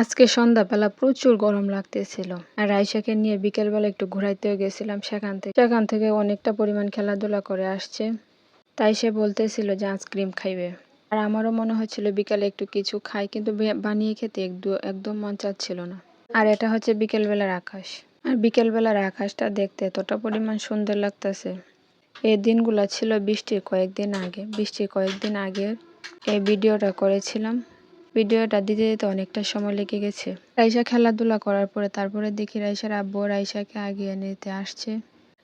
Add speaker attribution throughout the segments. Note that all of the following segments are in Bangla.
Speaker 1: আজকে সন্ধ্যাবেলা প্রচুর গরম লাগতেছিল। আর রাইসাকে নিয়ে বিকেলবেলা একটু ঘুরাইতেও গেছিলাম সেখান থেকে। সেখান থেকে অনেকটা পরিমাণ খেলাধুলা করে আসছে। তাই সে বলতেছিল যে আইসক্রিম খাইবে। আর আমারও মনে হচ্ছিল বিকালে একটু কিছু খাই, কিন্তু বানিয়ে খেতে একদু- একদম মন চাচ্ছিল না। আর এটা হচ্ছে বিকেলবেলার আকাশ। আর বিকেলবেলার আকাশটা দেখতে এতটা পরিমাণ সুন্দর লাগতেছে। এই দিনগুলো ছিল বৃষ্টির কয়েকদিন আগে। বৃষ্টির কয়েকদিন আগে এই ভিডিওটা করেছিলাম। ভিডিওটা দিতে দিতে অনেকটা সময় লেগে গেছে। রাইসা খেলাধুলা করার পরে তারপরে দেখি রাইসার আব্বু রাইসাকে আগিয়ে নিতে আসছে।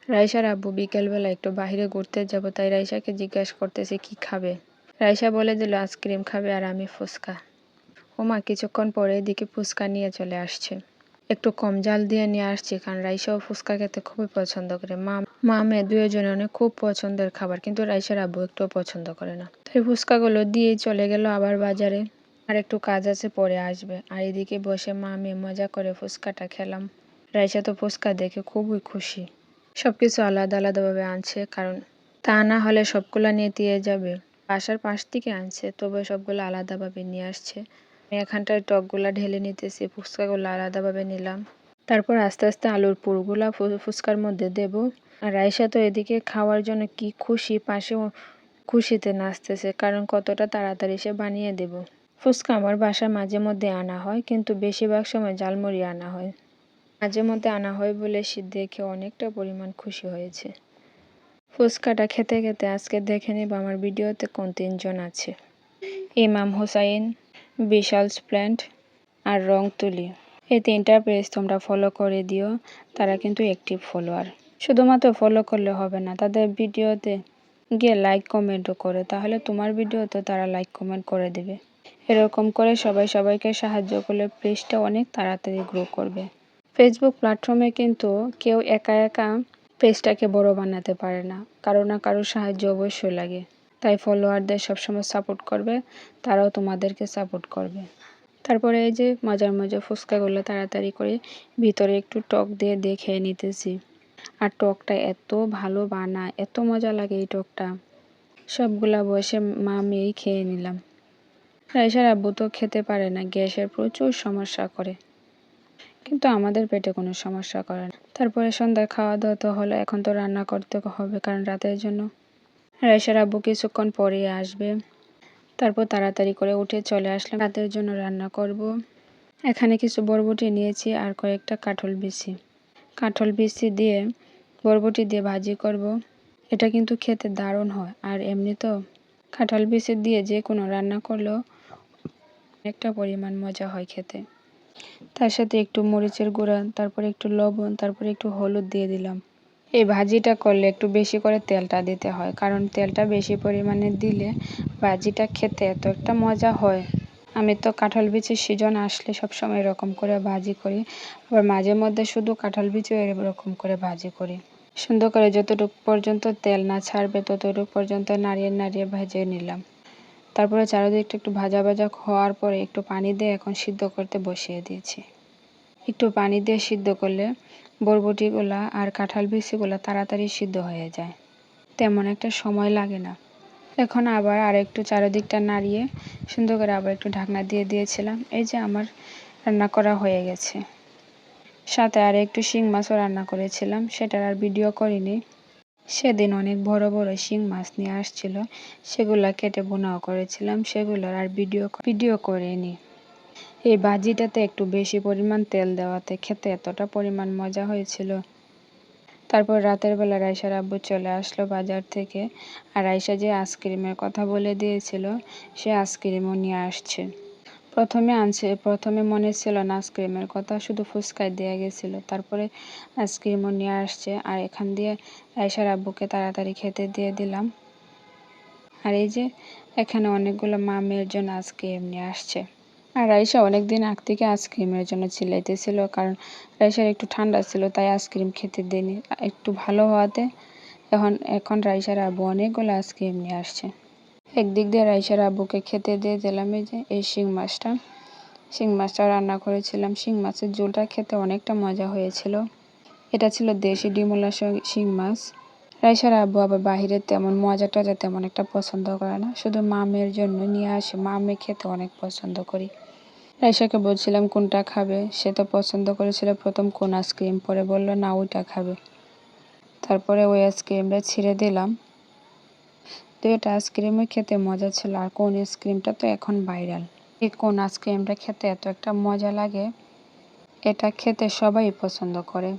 Speaker 1: রাইসার আব্বু বিকেলবেলা একটু বাইরে ঘুরতে যাব, তাই রাইসাকে জিজ্ঞাসা করতেছে, কি খাবে? রাইসা বলে দিল, আইসক্রিম খাবে আর আমি ফুচকা। ওমা কিছুক্ষণ পরে এদিকে ফুচকা নিয়ে চলে আসছে। একটু কম জাল দিয়ে নিয়ে আসছি, কারণ রাইসাও ফুচকা খেতে খুবই পছন্দ করে। মা মা মেয়ে দুজনে অনেক খুব পছন্দের খাবার, কিন্তু রাইসার আব্বু একটুও পছন্দ করে না। তাই ফুচকাগুলো দিয়েই চলে গেল আবার বাজারে। আর একটু কাজ আছে, পরে আসবে। আর এদিকে বসে মা মেয়ে মজা করে ফুচকাটা খেলাম। রাইসা তো ফুচকা দেখে খুবই খুশি। সব কিছু আলাদা আলাদাভাবে আনছে, কারণ তা না হলে সবগুলা নিয়ে দিয়ে যাবে। বাসার পাশ থেকে আনছে, তবে সবগুলো আলাদাভাবে নিয়ে আসছে। আমি এখানটায় টকগুলা ঢেলে নিতেছি, ফুচকাগুলো আলাদাভাবে নিলাম। তারপর আস্তে আস্তে আলুর পুরগুলা ফুচকার মধ্যে দেব। আর রাইসা তো এদিকে খাওয়ার জন্য কি খুশি পাশে খুশিতে নাচতেছে, কারণ কতটা তাড়াতাড়ি সে বানিয়ে দেব। ফুচকা আমার বাসায় মাঝে মধ্যে আনা হয়, কিন্তু বেশিরভাগ সময় ঝালমুড়ি আনা হয়। মাঝে মধ্যে আনা হয় বলে সে দেখে অনেকটা পরিমাণ খুশি হয়েছে। ফুচকাটা খেতে খেতে আজকে দেখে নিব আমার ভিডিওতে কোন তিনজন আছে। ইমাম হুসাইন, বিশাল স্প্ল্যান্ড আর রং তুলি। এই তিনটা পেজ তোমরা ফলো করে দিও, তারা কিন্তু একটিভ ফলোয়ার শুধুমাত্র ফলো করলে হবে না, তাদের ভিডিওতে গিয়ে লাইক কমেন্টও করে, তাহলে তোমার ভিডিওতে তারা লাইক কমেন্ট করে দেবে। এরকম করে সবাই সবাইকে সাহায্য করলে পেজটা অনেক তাড়াতাড়ি গ্রো করবে। ফেসবুক প্ল্যাটফর্মে কিন্তু কেউ একা একা পেজটাকে বড় বানাতে পারে না, কারও না কারও সাহায্য অবশ্যই লাগে। তাই ফলোয়ারদের সবসময় সাপোর্ট করবে, তারাও তোমাদেরকে সাপোর্ট করবে। তারপরে এই যে মজার মজার ফুচকাগুলো তাড়াতাড়ি করে ভিতরে একটু টক দিয়ে দিয়ে খেয়ে নিতেছি। আর টকটা এত ভালো বানায় এত মজা লাগে এই টকটা। সবগুলা বসে মা মেয়েই খেয়ে নিলাম। রাইসার আব্বু তো খেতে পারে না, গ্যাসের প্রচুর সমস্যা করে। কিন্তু আমাদের পেটে কোনো সমস্যা করে না। তারপরে সন্ধ্যায় খাওয়া দাওয়া তো হলো, এখন তো রান্না করতে হবে কারণ রাতের জন্য। রাইসার আব্বু কিছুক্ষণ পরে আসবে। তারপর তাড়াতাড়ি করে উঠে চলে আসলাম। রাতের জন্য রান্না করব। এখানে কিছু বরবটি নিয়েছি আর কয়েকটা কাঠল বিচি। কাঠল বিচি দিয়ে বরবটি দিয়ে ভাজি করব। এটা কিন্তু খেতে দারুণ হয়। আর এমনি তো কাঁঠাল বিচি দিয়ে যে কোনো রান্না করলেও অনেকটা পরিমাণ মজা হয় খেতে। তার সাথে একটু মরিচের গুঁড়া, তারপরে একটু লবণ, তারপরে একটু হলুদ দিয়ে দিলাম। এই ভাজিটা করলে একটু বেশি করে তেলটা দিতে হয়, কারণ তেলটা বেশি পরিমাণে দিলে ভাজিটা খেতে এত একটা মজা হয়। আমি তো কাঁঠাল বিচির সিজন আসলে সবসময় এরকম করে ভাজি করি, আবার মাঝে মধ্যে শুধু কাঁঠাল বিচিও এরকম করে ভাজি করি। সুন্দর করে যতটুকু পর্যন্ত তেল না ছাড়বে, ততটুকু পর্যন্ত নাড়িয়ে নাড়িয়ে ভেজে নিলাম। তারপরে চারিদিকটা একটু ভাজা ভাজা হওয়ার পরে একটু পানি দিয়ে এখন সিদ্ধ করতে বসিয়ে দিয়েছি। একটু পানি দিয়ে সিদ্ধ করলে বরবটিগুলা আর কাঁঠাল বিচিগুলো তাড়াতাড়ি সিদ্ধ হয়ে যায়। তেমন একটা সময় লাগে না। এখন আবার আর একটু চারিদিকটা নাড়িয়ে সুন্দর করে আবার একটু ঢাকনা দিয়ে দিয়েছিলাম। এই যে আমার রান্না করা হয়ে গেছে। সাথে আর একটু শিং মাছও রান্না করেছিলাম। সেটার আর ভিডিও করিনি। সেদিন অনেক বড় বড় শিং মাছ নিয়ে আসছিল। সেগুলা কেটে বোনাও করেছিলাম। সেগুলোর আর ভিডিও ভিডিও করিনি। এই ভাজিটাতে একটু বেশি পরিমাণ তেল দেওয়াতে খেতে এতটা পরিমাণ মজা হয়েছিল। তারপর রাতের বেলা রাইসার আব্বু চলে আসলো বাজার থেকে। আর রাইসা যে আইসক্রিমের কথা বলে দিয়েছিল, সে আইসক্রিমও নিয়ে আসছে। প্রথমে আনছে, প্রথমে মনে ছিল না আইসক্রিমের কথা, শুধু ফুচকায় দেওয়া গেছিল। তারপরে আইসক্রিমও নিয়ে আসছে, আর এখান দিয়ে রাইসার আব্বুকে তাড়াতাড়ি খেতে দিয়ে দিলাম। আর এই যে, এখানে অনেকগুলো মা মেয়ের জন্য আইসক্রিম নিয়ে আসছে। আর রাইসা অনেকদিন আগ থেকে আইসক্রিমের জন্য চিল্লাইতেছিল, কারণ রাইসার একটু ঠান্ডা ছিল, তাই আইসক্রিম খেতে দেয়নি। একটু ভালো হওয়াতে এখন এখন রাইসার আব্বু অনেকগুলো আইসক্রিম নিয়ে আসছে। একদিক দিয়ে রাইসার আব্বুকে খেতে দিয়ে দিলাম এই যে, এই শিং মাছটা। শিং মাছটা রান্না করেছিলাম। শিং মাছের ঝোলটা খেতে অনেকটা মজা হয়েছিল। এটা ছিল দেশি ডিমলা শিং মাছ। রাইসার আব্বু আবার বাহিরের তেমন মজা টজা তেমন একটা পছন্দ করে না। শুধু মামের জন্য নিয়ে আসে। মামে খেতে অনেক পছন্দ করি। রাইসাকে বলছিলাম, কোনটা খাবে? সে তো পছন্দ করেছিল প্রথম কোন আইসক্রিম। পরে বলল, না, ওইটা খাবে। তারপরে ওই আইসক্রিমটা ছিঁড়ে দিলাম। তো এটা আইসক্রিমও খেতে মজা ছিল। আর কোন আইসক্রিমটা তো এখন ভাইরাল। এই কোন আইসক্রিমটা খেতে এত একটা মজা লাগে, এটা খেতে সবাই পছন্দ করে।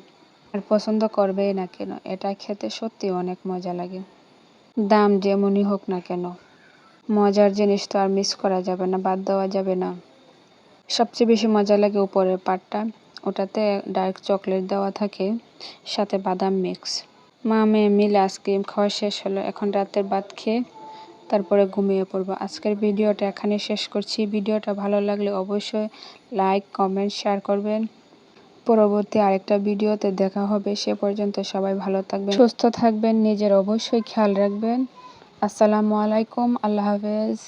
Speaker 1: আর পছন্দ করবেই না কেন, এটা খেতে সত্যি অনেক মজা লাগে। দাম যেমনই হোক না কেন, মজার জিনিস তো আর মিস করা যাবে না, বাদ দেওয়া যাবে না। সবচেয়ে বেশি মজা লাগে উপরের পাটটা ওটাতে ডার্ক চকলেট দেওয়া থাকে, সাথে বাদাম মিক্স মা মেয়ে মিলে আইসক্রিম খাওয়া শেষ হলো। এখন রাতের ভাত খেয়ে তারপরে ঘুমিয়ে পড়ব। আজকের ভিডিওটা এখানে শেষ করছি। ভিডিওটা ভালো লাগলে অবশ্যই লাইক, কমেন্ট, শেয়ার করবেন। পরবর্তী আরেকটা ভিডিওতে দেখা হবে। সে পর্যন্ত সবাই ভালো থাকবেন, সুস্থ থাকবেন, নিজের অবশ্যই খেয়াল রাখবেন। আসসালামু আলাইকুম। আল্লাহ হাফেজ।